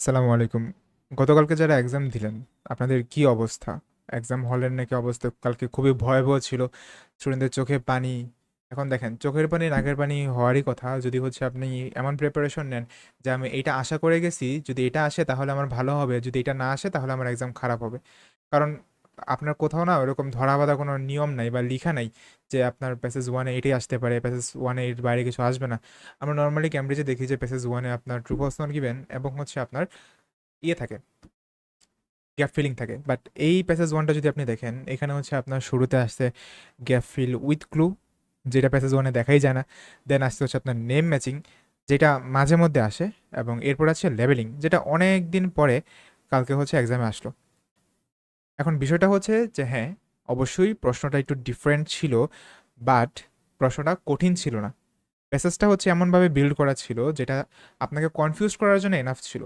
আসসালামু আলাইকুম। গতকালকে যারা এক্সাম দিলেন, আপনাদের কি অবস্থা? এক্সাম হলের নাকি অবস্থা? কালকে খুবই ভয়াবহ ছিল স্টুডেন্টদের চোখে পানি। এখন দেখেন, চোখের পানি, নাকের পানি হওয়ারই কথা। যদি হচ্ছে আপনি এমন প্রিপারেশন নেন যে আমি এটা আশা করে গেছি, যদি এটা আসে তাহলে আমার ভালো হবে, যদি এটা না আসে তাহলে আমার এক্সাম খারাপ হবে। কারণ আপনার কোথাও না ওরকম ধরা বাঁধা কোনো নিয়ম নাই বা লিখা নাই যে আপনার প্যাসেজ ওয়ানে এটাই আসতে পারে প্যাসেজ ওয়ানে এর বাইরে কিছু আসবে না। আমরা নর্মালি ক্যামব্রিজে দেখি যে প্যাসেজ ওয়ানে আপনার ট্রু পার্সোনাল গিভেন এবং হচ্ছে আপনার ইয়ে থাকে গ্যাপ ফিলিং থাকে। বাট এই প্যাসেজ ওয়ানটা যদি আপনি দেখেন, এখানে হচ্ছে আপনার শুরুতে আসছে গ্যাপ ফিল উইথ ক্লু যেটা প্যাসেজ ওয়ানে দেখাই যায় না। দেন আসতে হচ্ছে আপনার নেম ম্যাচিং যেটা মাঝে মধ্যে আসে এবং এরপর আছে লেভেলিং যেটা অনেক দিন পরে কালকে হচ্ছে এক্সামে আসলো। এখন বিষয়টা হচ্ছে যে হ্যাঁ অবশ্যই প্রশ্নটা একটু ডিফারেন্ট ছিল বাট প্রশ্নটা কঠিন ছিল না। প্যাসেজটা হচ্ছে এমনভাবে বিল্ড করা ছিল যেটা আপনাকে কনফিউজ করার জন্য এনাফ ছিল।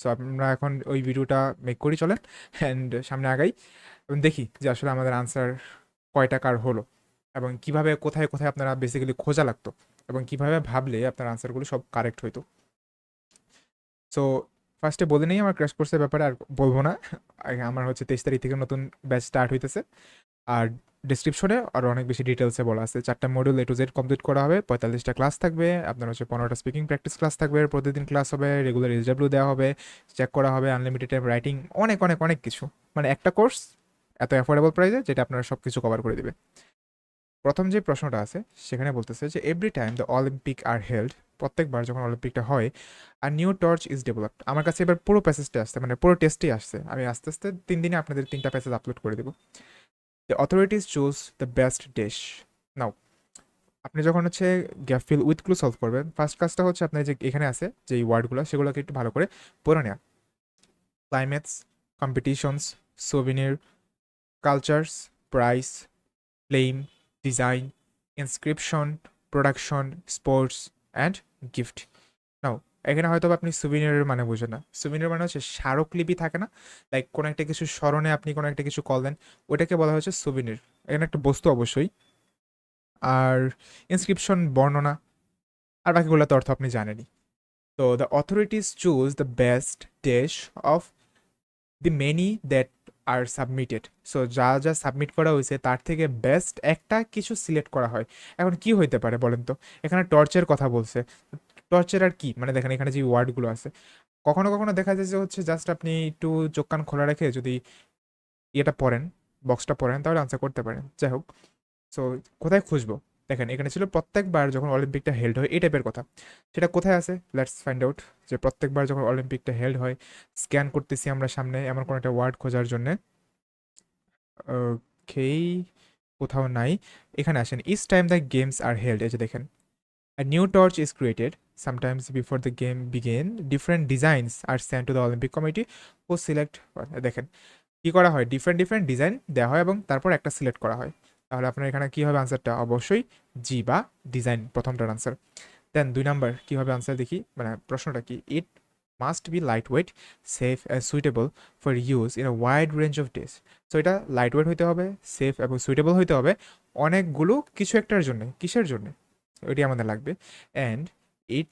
সো আমরা এখন ওই ভিডিওটা মেক করি, চলেন অ্যান্ড সামনে আগাই। এবং দেখি যে আসলে আমাদের আনসার কয়টা কার হলো, এবং কীভাবে, কোথায় কোথায় আপনারা বেসিক্যালি খোঁজা লাগতো, এবং কীভাবে ভাবলে আপনার আনসারগুলো সব কারেক্ট হইতো। সো ফার্স্টে বলে নেই আমার ক্র্যাশ কোর্সের ব্যাপারে, আর বলব না। আমার হচ্ছে তেইশ তারিখ থেকে নতুন ব্যাচ স্টার্ট হইতেছে। আর ডিসক্রিপশনে আরও অনেক বেশি ডিটেলসে বলা আছে। চারটা module A to Z complete করা হবে, পঁয়তাল্লিশটা ক্লাস থাকবে, আপনার হচ্ছে পনেরোটা স্পিকিং প্র্যাকটিস ক্লাস থাকবে, প্রতিদিন ক্লাস হবে রেগুলার এসডাব্লিউ দেওয়া হবে চেক করা হবে আনলিমিটেড রাইটিং অনেক অনেক অনেক কিছু। মানে একটা কোর্স এত অ্যাফোর্ডেবল প্রাইসে যেটা আপনারা সব কিছু কভার করে দিবে। প্রথম যে প্রশ্নটা আছে, সেখানে বলতেছে যে every time the Olympic are held প্রত্যেকবার যখন অলিম্পিকটা হয় আর নিউ টর্চ ইজ ডেভেলপড আমার কাছে এবার পুরো প্যাসেজটা আসছে মানে পুরো টেস্টই আসছে। আমি আস্তে আস্তে তিন দিনে আপনাদের তিনটা প্যাসেজ আপলোড করে দেবো। The authorities choose the best dish now আপনি যখন হচ্ছে gap fill with clue solve করবেন ফার্স্ট কাজটা হচ্ছে আপনার যে এখানে আছে, যে ওয়ার্ডগুলো সেগুলোকে একটু ভালো করে পড়ে নেওয়া। Climates competitions souvenir cultures price flame design inscription production sports and gift now এখানে হয়তো আপনি সুবিনিয়রের মানে বুঝেন না। সুবিনিয়র মানে হচ্ছে স্মারকলিপি থাকে না? লাইক কোনো একটা কিছু স্মরণে আপনি কোনো একটা কিছু কল দেন ওটাকে বলা হচ্ছে সুবিনির এখানে একটা বস্তু অবশ্যই। আর ইনস্ক্রিপশন বর্ণনা, আর বাকিগুলোতে অর্থ আপনি জানেনই। তো the authorities choose the best dash of the many that are submitted so যা যা সাবমিট করা হয়েছে, তার থেকে বেস্ট একটা কিছু সিলেক্ট করা হয়। এখন কি হইতে পারে বলেন তো? এখানে টর্চের কথা বলছে। টর্চের আর কি? মানে দেখেন, এখানে যে ওয়ার্ডগুলো আছে। কখনো কখনো দেখা যায় যে হচ্ছে জাস্ট আপনি একটু চোখ কান খোলা রেখে যদি ইয়েটা পড়েন বক্সটা পড়েন, তাহলে আনসার করতে পারেন। যাই হোক। সো কোথায় খুঁজবো? দেখেন এখানে ছিল প্রত্যেকবার যখন অলিম্পিকটা হেল্ড হয় এই টাইপের কথা। সেটা কোথায় আছে? লেটস ফাইন্ড আউট যে প্রত্যেকবার যখন অলিম্পিকটা হেল্ড হয় স্ক্যান করতেছি আমরা সামনে এমন কোনো একটা ওয়ার্ড খোঁজার জন্যে। ওকেই কোথাও নাই। এখানে আসেন is time the games are held এই যে দেখেন। A new torch is created. Sometimes before the game begin, different designs are sent to the Olympic Committee who select দেখেন কি করা হয়? ডিফারেন্ট ডিফারেন্ট ডিজাইন দেওয়া হয় এবং তারপর একটা সিলেক্ট করা হয়। তাহলে আপনার এখানে কি হবে আনসারটা অবশ্যই জি বা ডিজাইন প্রথমটার আনসার দেন দুই নাম্বার কি হবে আনসার দেখি? মানে প্রশ্নটা কি? It must be light weight safe and suitable for use in a wide range of days so এটা লাইট ওয়েট হইতে হবে সেফ এবং সুইটেবল হইতে হবে অনেকগুলো কিছু একটার জন্য, কিসের জন্য? ওইটি আমাদের লাগবে। And it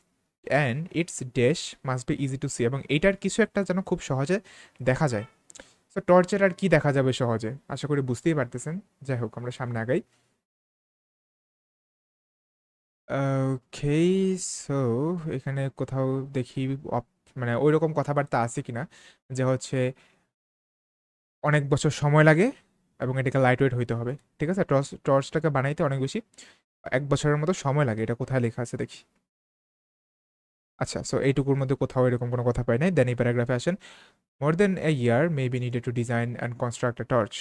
and it's dash must be easy to see এবং এইটার কিছু একটা যেন খুব সহজে দেখা যায়। সো টর্চের আর কি দেখা যাবে সহজে? আশা করি বুঝতেই পারতেছেন। যাই হোক, আমরা সামনে আগাই। ওকে সো এখানে কোথাও দেখি মানে ওই রকম কথাবার্তা আছে কিনা? যে হচ্ছে অনেক বছর সময় লাগে এবং এটাকে লাইট ওয়েট হইতে হবে। ঠিক আছে? টর্চ, টর্চটাকে বানাইতে অনেক বেশি। এক বছরের মতো সময় লাগে। এটা কোথায় লেখা আছে দেখি। আচ্ছা সো এইটুকুর মধ্যে কোথাও এরকম কোনো কথা পাই নাই। দেন এই প্যারাগ্রাফে আসেন more than a year may be needed to design and construct a torch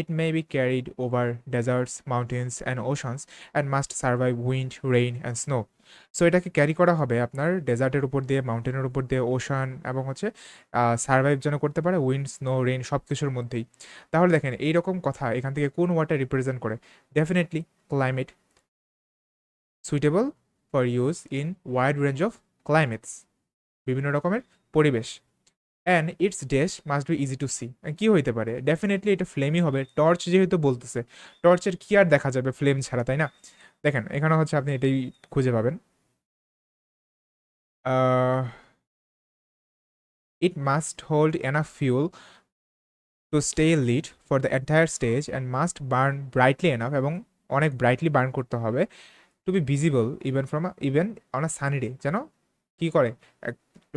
it may be carried over deserts mountains and oceans and must survive wind rain and snow so এটাকে ক্যারি করা হবে আপনার ডেজার্টের উপর দিয়ে মাউন্টেনের উপর দিয়ে ocean এবং হচ্ছে সার্ভাইভ যেন করতে পারে উইন্ড স্নো রেইন সব কিছুর মধ্যেই। তাহলে দেখেন, এইরকম কথা এখান থেকে কোন ওয়াটার রিপ্রেজেন্ট করে? Definitely climate suitable for use in wide range of climates বিভিন্ন রকমের পরিবেশ। And it's dash must be easy to see কী হইতে পারে? ডেফিনেটলি এটা ফ্লেমই হবে। টর্চ যেহেতু বলতেছে টর্চের কি আর দেখা যাবে ফ্লেম ছাড়া, তাই না? দেখেন, এখানে হচ্ছে আপনি এটাই খুঁজে পাবেন। It must hold an enough fuel to stay lit for the entire stage and must burn brightly enough এবং অনেক ব্রাইটলি বার্ন করতে হবে to be visible even from even on a sunny day যেন কী করে?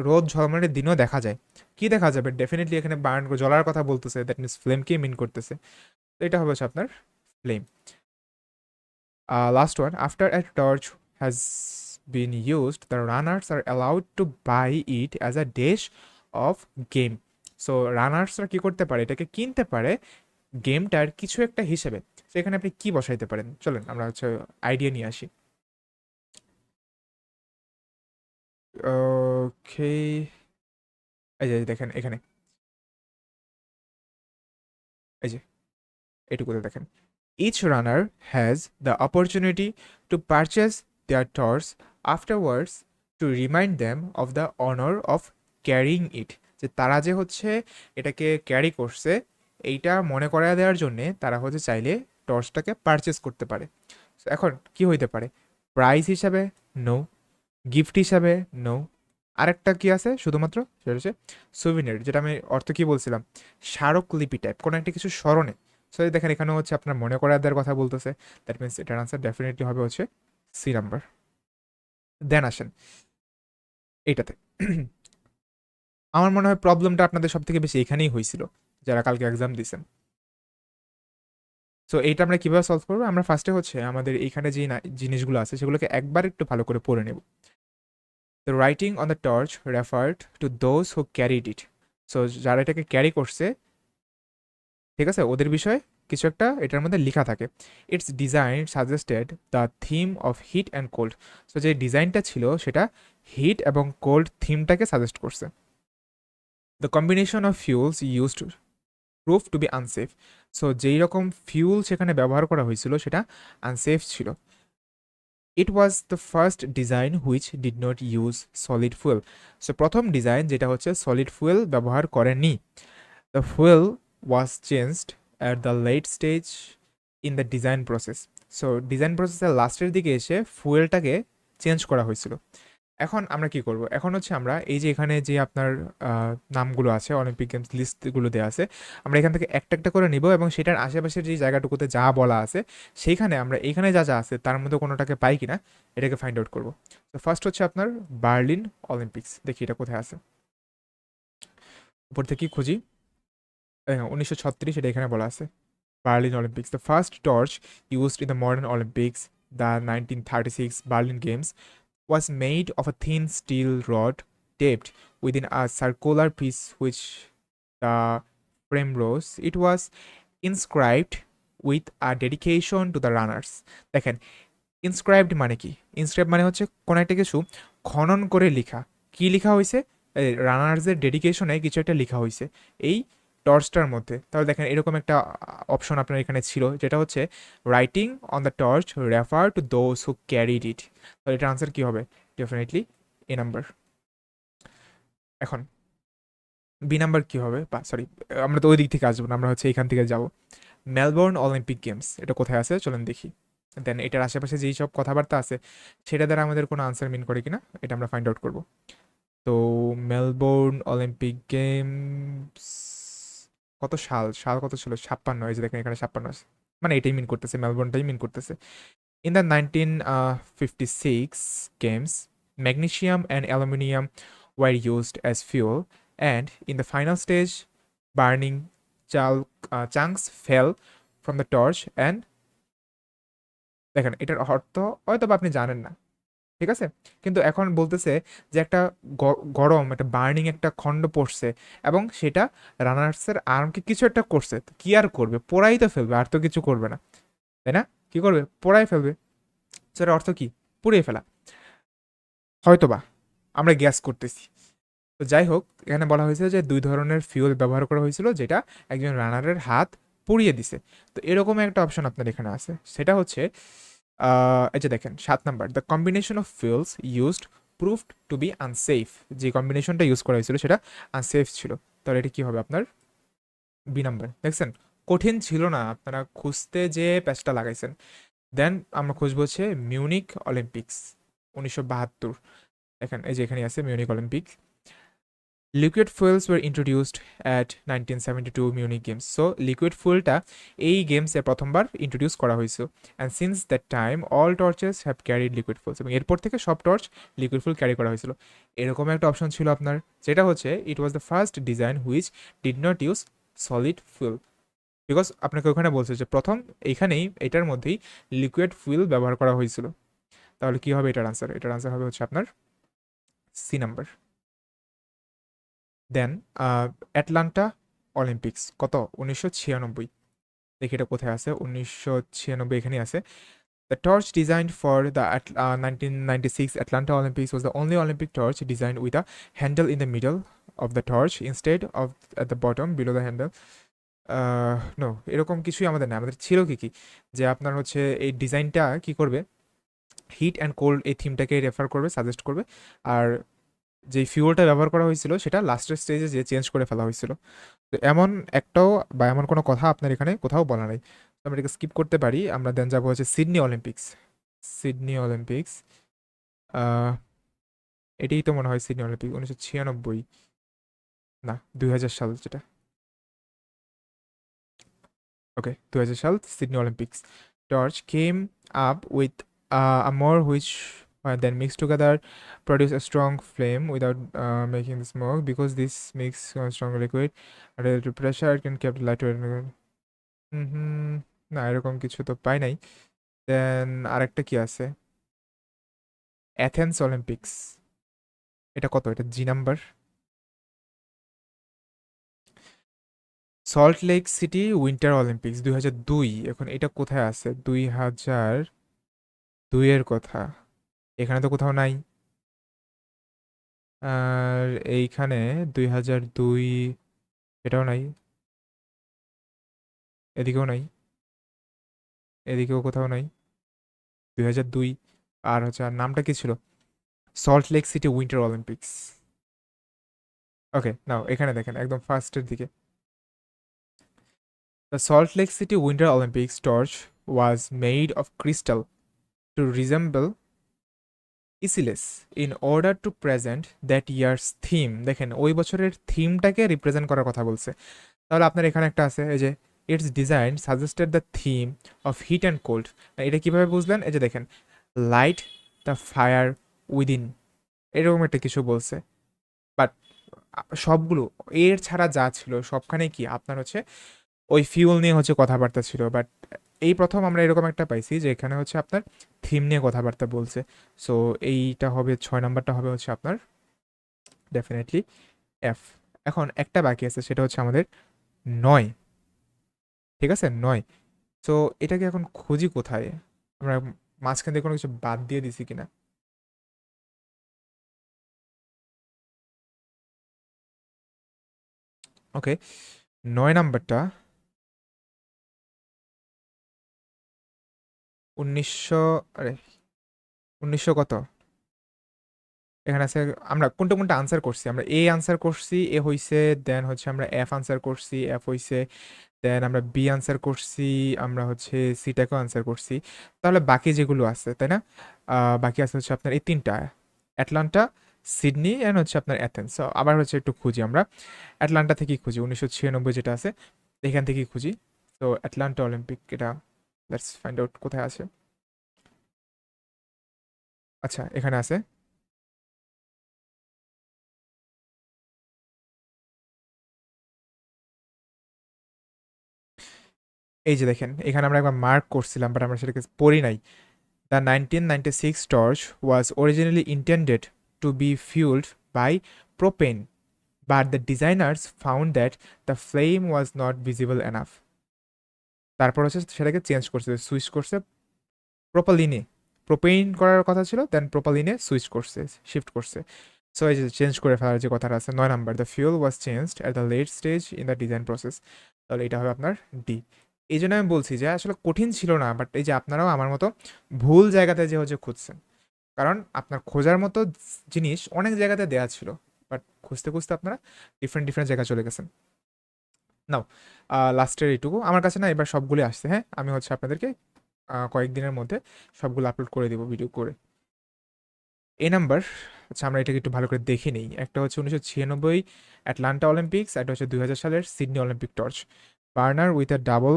রোদ ঝলমলের দিনও দেখা যায়। কি দেখা যাবে? ডেফিনেটলি এখানে বার্ন জ্বলার কথা বলতেছে। দ্যাট মিনস ফ্লেমকে মিন করতেছে। তো এটা হবে আপনার flame last one after a torch has been used the runners are allowed to buy it as a dish of game so রানার্সরা কী করতে পারে? এটাকে কিনতে পারে গেমটার কিছু একটা হিসেবে। সেখানে আপনি কি বসাইতে পারেন? চলেন, আমরা হচ্ছে আইডিয়া নিয়ে আসি। ওকে এই যে দেখেন, এখানে। এই যে, এটুকুতে দেখেন। Each runner has the opportunity to purchase their torch afterwards to remind them of the honour of carrying it যে তারা যে হচ্ছে এটাকে ক্যারি করছে, এইটা মনে করায় দেওয়ার জন্যে তারা হচ্ছে চাইলে টর্চটাকে পারচেস করতে পারে। এখন কি হইতে পারে? প্রাইস হিসাবে? নো গিফট হিসাবে নো আরেকটা কি আছে? শুধুমাত্র? সেটা হচ্ছে সুভিনিয়ার যেটা আমি অর্থ কি বলছিলাম? স্মারকলিপি টাইপ কোনো একটা কিছু স্মরণে। সো দেখেন এখানে হচ্ছে আপনার মনে করায় দেওয়ার কথা বলতেছে। দ্যাট মিনস এটার আনসার ডেফিনেটলি হবে হচ্ছে সি নাম্বার দেন আসেন এইটাতে আমার মনে হয় প্রবলেমটা আপনাদের সব থেকে বেশি এখানেই হয়েছিল, যারা কালকে এক্সাম দিয়েছেন সো এইটা আমরা কীভাবে সলভ করব? আমরা ফার্স্টে হচ্ছে আমাদের এইখানে যে জিনিসগুলো আছে, সেগুলোকে একবার একটু ভালো করে পড়ে নেব। The writing on the torch referred to those who carried it so যারা এটাকে ক্যারি করছে, ঠিক আছে, ওদের বিষয়ে কিছু একটা এটার মধ্যে লেখা থাকে। Its design suggested the theme of heat and cold so যে ডিজাইনটা ছিল, সেটা হিট এবং কোল্ড থিমটাকে সাজেস্ট করছে। The combination of fuels used proof to be unsafe so যেই রকম ফিউল সেখানে ব্যবহার করা হয়েছিল, সেটা আনসেফ ছিল। It was the first design which did not use solid fuel so প্রথম ডিজাইন যেটা হচ্ছে সলিড ফুয়েল ব্যবহার করেনি the fuel was changed at the late stage in the design process so design প্রসেসের লাস্টের দিকে এসে ফুয়েলটাকে চেঞ্জ করা হয়েছিল। এখন আমরা কি করব? এখন হচ্ছে আমরা এই যে এখানে যে আপনার নামগুলো আছে অলিম্পিক গেমস লিস্টগুলো দেওয়া আছে, আমরা এখান থেকে একটা একটা করে নিব এবং সেটার আশেপাশের যে জায়গাটুকুতে যা বলা আছে, সেইখানে আমরা এখানে যা যা আছে, তার মধ্যে কোনোটাকে পাই কিনা, এটাকে ফাইন্ড আউট করব। তো ফার্স্ট হচ্ছে আপনার বার্লিন অলিম্পিক্স দেখি এটা কোথায় আছে। উপর থেকে কি খুঁজি? উনিশশো ছত্রিশ এটা এখানে বলা আছে। Berlin Olympics the first torch used in the modern Olympics the nineteen thirty six Berlin games was made of a thin steel rod taped within a circular piece which the frame rose. It was inscribed with a dedication to the runners. দেখেন inscribed মানে কি inscribe মানে হচ্ছে কোনো একটা কিছু খনন করে লেখা কি লেখা হয়েছে রানার্সের ডেডিকেশনে কিছু একটা লেখা হয়েছে এই টর্চটার মধ্যে। তাহলে দেখেন এরকম একটা অপশন আপনার এখানে ছিল, যেটা হচ্ছে writing on the torch refer to those who carried it তাহলে এটার আনসার কী হবে? ডেফিনেটলি এ নাম্বার এখন বি নাম্বার কী হবে? বা সরি আমরা তো ওই দিক থেকে আসব না, আমরা হচ্ছে এখান থেকে যাব। মেলবোর্ন অলিম্পিক গেমস এটা কোথায় আছে? চলেন দেখি। দেন এটার আশেপাশে যেই সব কথাবার্তা আছে, সেটা দ্বারা আমাদের কোনো আনসার মিন করে কিনা, এটা আমরা ফাইন্ড আউট করব। তো মেলবোর্ন অলিম্পিক গেমস কত সাল? সাল কত ছিল? ছাপ্পান্ন। এই যে দেখেন এখানে ছাপ্পান্ন আছে। মানে এটাই মিন করতেছে মেলবোর্নটাই মিন করতেছে। In the nineteen fifty six games magnesium and aluminium were used as fuel and in the final stage burning চাল chunks fell from the torch and দেখেন, এটার অর্থ হয়তো আপনি জানেন না। ঠিক আছে? কিন্তু এখন বলতেছে যে একটা গরম, একটা বার্নিং একটা খণ্ড পড়ছে এবং সেটা রানার্সের আর্মকে কিছু একটা করছে। কি আর করবে? পোড়াই তো ফেলবে, আর তো কিছু করবে না। তাই না? কি করবে? পোড়াই ফেলবে। সেটার অর্থ কি? পুড়িয়ে ফেলা। হয়তোবা আমরা গ্যাস করতেছি। তো যাই হোক, এখানে বলা হয়েছে যে দুই ধরনের ফিউল ব্যবহার করা হয়েছিল, যেটা একজন রানারের হাত পুড়িয়ে দিছে। তো এরকম একটা অপশন আপনার এখানে আছে। সেটা হচ্ছে এই যে দেখেন, সাত number the combination of fuels used proved to be unsafe যে কম্বিনেশনটা ইউজ করা হয়েছিল সেটা আনসেফ ছিল। তাহলে এটা কী হবে আপনার? বি নাম্বার, দেখছেন? কঠিন ছিল না, আপনারা খুঁজতে যে প্যাচটা লাগাইছেন। দেন আমরা খুঁজবো হচ্ছে মিউনিক অলিম্পিক্স উনিশশো বাহাত্তর। দেখেন, এই যে এখানে আছে Munich Olympic liquid fuels were introduced at nineteen seventy two Munich games so liquid ফুয়েলটা এই গেমসে প্রথমবার ইন্ট্রোডিউস করা হয়েছিল and since that time all torches have carried liquid fuels এবং এরপর থেকে সব টর্চ লিকুইড ফুল ক্যারি করা হয়েছিল। এরকম একটা অপশন ছিল আপনার। যেটা হচ্ছে it was the first design which did not use solid fuel because আপনাকে ওখানে বলছে যে, প্রথম এইখানেই এটার মধ্যেই লিকুইড ফুয়েল ব্যবহার করা হয়েছিল। তাহলে কী হবে এটার আনসার এটার আনসার হবে হচ্ছে আপনার C number then Atlanta Olympics কত? উনিশশো ছিয়ানব্বই। দেখি এটা কোথায় আছে? উনিশশো ছিয়ানব্বই এখানেই আছে। The torch designed for the nineteen ninety six Atlanta Olympics was the only Olympic torch design with a handle in the middle of the torch instead of at the bottom below the handle no এরকম কিছুই আমাদের না আমাদের ছিল কি কি? যে আপনার হচ্ছে এই ডিজাইনটা কি করবে? হিট অ্যান্ড কোল্ড এই থিমটাকে রেফার করবে সাজেস্ট করবে। আর যে ফিউলটা ব্যবহার করা হয়েছিল, সেটা লাস্টের স্টেজে যে চেঞ্জ করে ফেলা হয়েছিল। তো এমন একটাও বা এমন কোনো কথা আপনার এখানে কোথাও বলা নেই। আমরা এটাকে স্কিপ করতে পারি। আমরা দেন যাব হচ্ছে সিডনি অলিম্পিক্স সিডনি অলিম্পিক্স এটাই তো মনে হয় সিডনি অলিম্পিক উনিশশো ছিয়ানব্বই। না, দুই হাজার সাল যেটা। ওকে দু হাজার সাল Sydney Olympics torch came up with a more uh, then mixed together produce a strong flame without uh, making the smoke because this makes a strong liquid and relative to pressure it can keep light hmm না এরকম কিছু তো পাই নাই দেন আরেকটা কি আছে Athens Olympics এটা কত এটা G number Salt Lake City winter Olympics দুই হাজার দুই এখন এটা কোথায় আছে দুই হাজার দুইয়ের কথা এখানে তো কোথাও নাই। আর এইখানে দুই হাজার দুই এটাও নাই। এদিকেও নাই। এদিকেও কোথাও নাই। দুই হাজার দুই আর হচ্ছে আর নামটা কি ছিল? Salt Lake City winter Olympics okay now এখানে দেখেন একদম ফার্স্টের দিকে। The Salt Lake City winter Olympics torch was made of crystal to resemble icicles in order to present that year's theme দেখেন, ওই বছরের থিমটাকে রিপ্রেজেন্ট করার কথা বলছে। তাহলে আপনার এখানে একটা আছে, এই যে its design suggested the theme of heat and cold এটা কীভাবে বুঝলেন? এই যে দেখেন লাইট দ্য ফায়ার উইদিন এরকম একটা কিছু বলছে। বাট সবগুলো, এর ছাড়া যা ছিল সবখানে কি? আপনার হচ্ছে ওই ফিউল নিয়ে হচ্ছে কথাবার্তা ছিল। বাট এই প্রথম আমরা এরকম একটা পাইছি যে এখানে হচ্ছে আপনার থিম নিয়ে কথাবার্তা বলছে। সো এইটা হবে, ছয় নাম্বারটা হবে হচ্ছে আপনার ডেফিনেটলি এফ এখন একটা বাকি আছে, সেটা হচ্ছে আমাদের নয়। ঠিক আছে? নয়। সো এটাকে এখন খুঁজি কোথায়? আমরা মাঝখান দিয়ে কোনো কিছু বাদ দিয়ে দিছি কিনা? ওকে নয় নাম্বারটা উনিশশো, আরে, উনিশশো কত? এখানে আছে, আমরা কোনটা কোনটা আনসার করছি? আমরা এ আনসার করছি এ হইছে দেন হচ্ছে আমরা এফ আনসার করছি এফ হইছে দেন আমরা বি আনসার করছি, আমরা হচ্ছে সিটাকেও আনসার করছি। তাহলে বাকি যেগুলো আছে, তাই না? বাকি আছে হচ্ছে আপনার এই তিনটা অ্যাটলান্টা সিডনি অ্যান্ড হচ্ছে আপনার অ্যাথেন্স আবার হচ্ছে একটু খুঁজি আমরা। অ্যাটলান্টা থেকেই খুঁজি, উনিশশো ছিয়ানব্বই যেটা আছে, এখান থেকেই খুঁজি। তো অ্যাটলান্টা অলিম্পিক এটা লেটস ফাইন্ড আউট কোথায় আছে। আচ্ছা এখানে আছে। এই যে দেখেন, এখানে আমরা একবার মার্ক করছিলাম বাট আমরা সেটাকে পড়ি নাই। The nineteen ninety six torch was originally intended to be fuelled by propane but the designers found that the flame was not visible enough তারপর হচ্ছে সেটাকে চেঞ্জ করছে সুইচ করছে প্রোপালিনে প্রোপেইন করার কথা ছিল দেন প্রোপালিনে সুইচ করছে শিফট করছে। সো এই যে চেঞ্জ করে ফেলার যে কথাটা আছে, নয় number the fuel was changed at the late stage in the design process তাহলে এটা হবে আপনার ডি এই জন্য আমি বলছি যে আসলে কঠিন ছিল না বাট এই যে আপনারাও আমার মতো ভুল জায়গাতে যে হচ্ছে খুঁজছেন। কারণ আপনার খোঁজার মতো জিনিস অনেক জায়গাতে দেওয়া ছিল বাট খুঁজতে খুঁজতে আপনারা ডিফারেন্ট ডিফারেন্ট জায়গায় চলে গেছেন। নাও লাস্টের এইটুকু। আমার কাছে না এবার সবগুলি আসছে হ্যাঁ? আমি হচ্ছে আপনাদেরকে কয়েকদিনের মধ্যে সবগুলো আপলোড করে দেবো ভিডিও করে। এই নাম্বার আচ্ছা আমরা এটাকে একটু ভালো করে দেখে নিই। একটা হচ্ছে উনিশশো ছিয়ানব্বই অ্যাটলান্টা অলিম্পিক্স একটা হচ্ছে দুই হাজার সালের Sydney Olympic torch burner with a double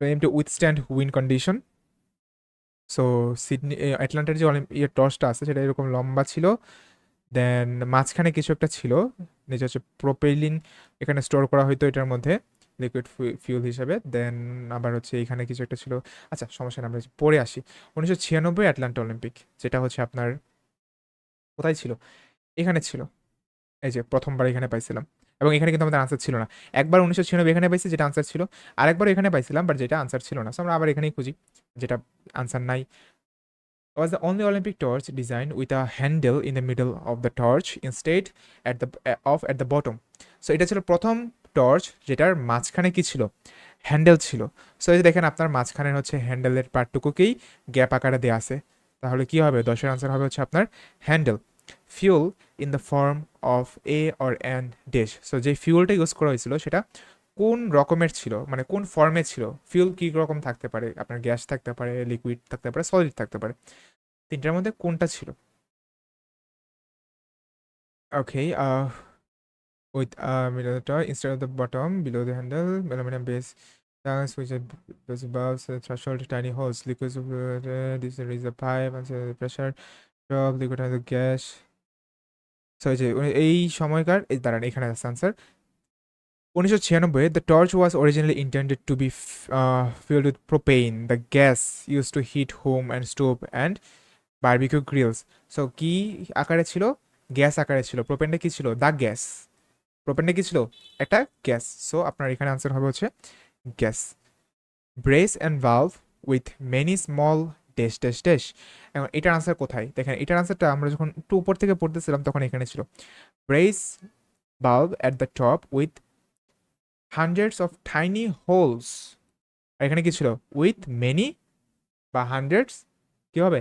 M to withstand win condition so Sydney অ্যাটলান্টার যে অলিম্প ইয়ে টর্চটা আছে, সেটা এরকম লম্বা ছিল। দেন মাঝখানে কিছু একটা ছিল নিচে হচ্ছে প্রোপেলিন এখানে স্টোর করা হয়তো এটার মধ্যে লিকুইড ফিউল হিসাবে। দেন আবার হচ্ছে এখানে কিছু একটা ছিল। আচ্ছা সমস্যা নেই, আমরা পরে আসি। উনিশশো ছিয়ানব্বই অ্যাটলান্টা অলিম্পিক যেটা হচ্ছে আপনার কোথায় ছিল? এখানে ছিল। এই যে প্রথমবার এখানে পাইছিলাম। এবং এখানে কিন্তু আমাদের আনসার ছিল না। একবার উনিশশো ছিয়ানব্বই এখানে পাইছি, যেটা আনসার ছিল। আরেকবার এখানে পাইছিলাম বাট যেটা আনসার ছিল না। সো আমরা আবার এখানেই খুঁজি, যেটা আনসার নাই। Was the only Olympic torch designed with a handle in the middle of the torch instead at the uh, off at the bottom. So এটা ছিল প্রথম টর্চ যেটার মাঝখানে কি ছিল? হ্যান্ডেল ছিল। সো এই যে দেখেন আপনার মাঝখানে হচ্ছে হ্যান্ডেলের পার্টটুকুকেই গ্যাপ আকারে দেওয়া আছে। তাহলে কি হবে? দশের আনসার হবে হচ্ছে আপনার handle fuel in the form of a or an dash so যে ফিউলটা ইউজ করা হয়েছিল সেটা কোন রকমের ছিল? মানে কোন ফর্মে ছিল? ফিউল কী রকম থাকতে পারে? আপনার গ্যাস থাকতে পারে লিকুইড থাকতে পারে সলিড থাকতে পারে। তিনটার মধ্যে কোনটা ছিল? Okay with মিলোটা instead of the bottom below the handle aluminium base tiny holes liquid this pressure liquid gas so এই সময়কার দাঁড়ান, এখানে আসছে আনসার উনিশশো ছিয়ানব্বই the torch was originally intended to be filled with propane the gas use to heat home and stove and barbecue grills so কি আকারে ছিল? গ্যাস আকারে ছিল। প্রোপেনটা কি ছিল? দ্য গ্যাস প্রোপেনটা কি ছিল? একটা গ্যাস সো আপনার এখানে আনসার হবে হচ্ছে gas brass and valve with many small dash dash dash এখন এটার আনসার কোথায়? দেখেন, এটার আনসারটা আমরা যখন একটু উপর থেকে পড়তেছিলাম তখন এখানে ছিল। Brass bulb at the top with hundreds of tiny holes এখানে কি ছিল? উইথ মেনি বা হান্ড্রেডস কি হবে?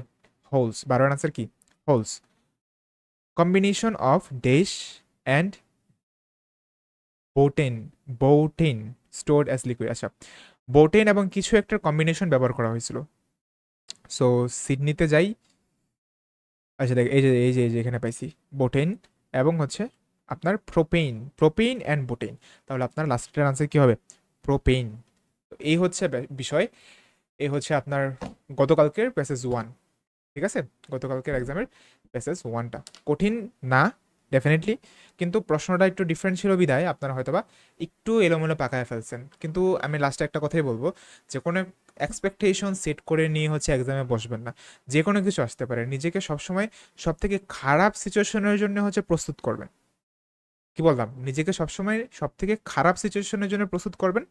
হোলস বারোর আনসার কি? Holes combination of dash and butane butane stored as liquid আচ্ছা বোটেন এবং কিছু একটার কম্বিনেশন ব্যবহার করা হয়েছিল। সো সিডনিতে যাই। আচ্ছা দেখ, এই যে এই যে এই যে, এখানে পাইছি। বোটেন এবং হচ্ছে আপনার প্রোপেইন প্রোপেইন অ্যান্ড বোটেন তাহলে আপনার লাস্টের আনসার কী হবে? প্রোপেইন এই হচ্ছে বিষয়। এই হচ্ছে আপনার গতকালকের প্যাসেজ ওয়ান ঠিক আছে? গতকালকের এক্সামের প্যাসেজ ওয়ানটা কঠিন না ডেফিনেটলি কিন্তু প্রশ্নটা একটু ডিফারেন্ট ছিল বিদায়। আপনারা হয়তোবা একটু এলোমেলো পাকায় ফেলছেন। কিন্তু আমি লাস্টে একটা কথাই বলব। যে কোনো এক্সপেকটেশন সেট করে নিয়ে হচ্ছে এক্সামে বসবেন না। যে কোনো কিছু আসতে পারে। নিজেকে সবসময় সব থেকে খারাপ সিচুয়েশনের জন্য হচ্ছে প্রস্তুত করবেন। কি বললাম? নিজেকে সবসময় সব থেকে খারাপ সিচুয়েশনের জন্য প্রস্তুত করবেন।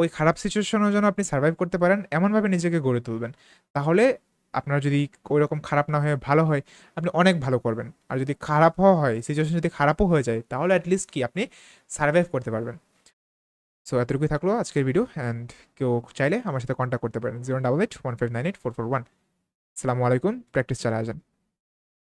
ওই খারাপ সিচুয়েশনের জন্য আপনি সার্ভাইভ করতে পারেন, এমনভাবে নিজেকে গড়ে তুলবেন। তাহলে আপনার যদি ওই রকম খারাপ না হয়ে ভালো হয়, আপনি অনেক ভালো করবেন। আর যদি খারাপও হয় সিচুয়েশন যদি খারাপও হয়ে যায়, তাহলে অ্যাটলিস্ট কি? আপনি সার্ভাইভ করতে পারবেন। সো এতটুকুই থাকল আজকের ভিডিও অ্যান্ড কেউ চাইলে আমার সাথে কন্ট্যাক্ট করতে পারেন। Zero double eight one five nine eight four four one আসসালামু আলাইকুম। প্র্যাকটিস চালা যান